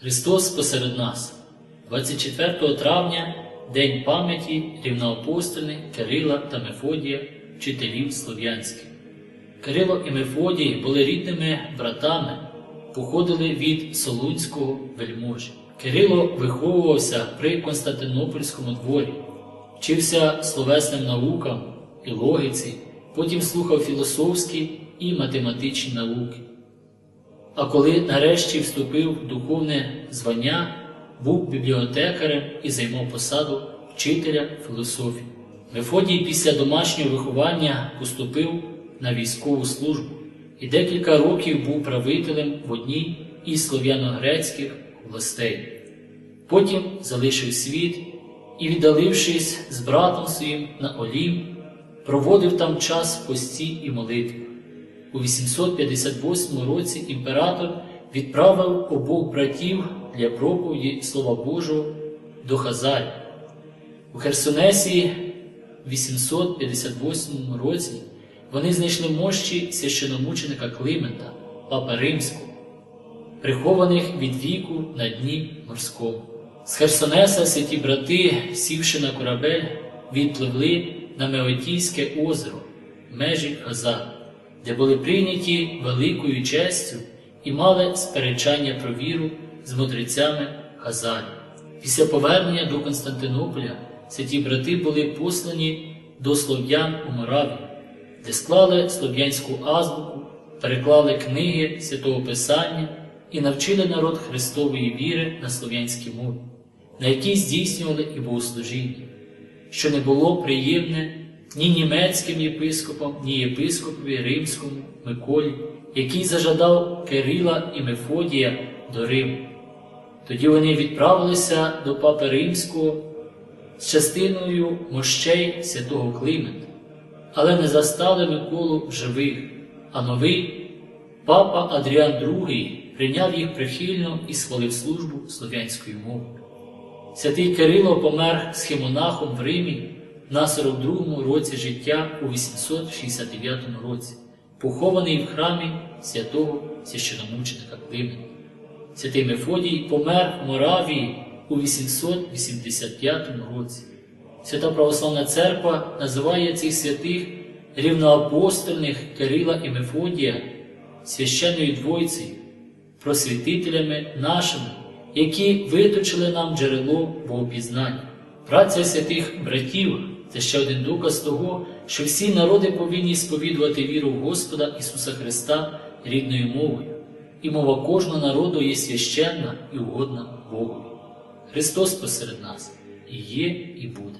Христос посеред нас, 24 травня, День пам'яті рівноапостольних Кирила та Мефодія, вчителів слов'янських. Кирило і Мефодій були рідними братами, походили від Солунського вельможі. Кирило виховувався при Константинопольському дворі, вчився словесним наукам і логіці, потім слухав філософські і математичні науки. А коли нарешті вступив в духовне звання, був бібліотекарем і займав посаду вчителя філософії. Мефодій після домашнього виховання поступив на військову службу і декілька років був правителем в одній із слов'яно-грецьких областей. Потім залишив світ і, віддалившись з братом своїм на Олім, проводив там час в пості і молитві. У 858 році імператор відправив обох братів для проповіді Слова Божого до Хазарі. У Херсонесі в 858 році вони знайшли мощі священомученика Климента, папа Римського, прихованих від віку на дні морському. З Херсонеса святі брати, сівши на корабель, відпливли на Меотійське озеро, межі Хазар, де були прийняті великою честю і мали сперечання про віру з мудрецями Хазарі. Після повернення до Константинополя святі брати були послані до слов'ян у Моравію, де склали слов'янську азбуку, переклали книги святого Писання і навчили народ Христової віри на слов'янській мові, на якій здійснювали і богослужіння, що не було приємне ні німецьким єпископам, ні єпископові Римському Миколі, який зажадав Кирила і Мефодія до Риму. Тоді вони відправилися до Папи Римського з частиною мощей святого Климента, але не застали Миколу живих, а новий папа Адріан II прийняв їх прихильно і схвалив службу слов'янської мови. Святий Кирило помер схемонахом в Римі на 42-му році життя у 869 році, похований в храмі святого священомученика Климента. Святий Мефодій помер в Моравії у 885 році. Свята Православна Церква називає цих святих рівноапостольних Кирила і Мефодія священною двойцею, просвітителями нашими, які виточили нам джерело богопізнання. Праця святих братів це ще один доказ того, що всі народи повинні сповідувати віру в Господа Ісуса Христа рідною мовою, і мова кожного народу є священна і угодна Богу. Христос посеред нас і є, і буде.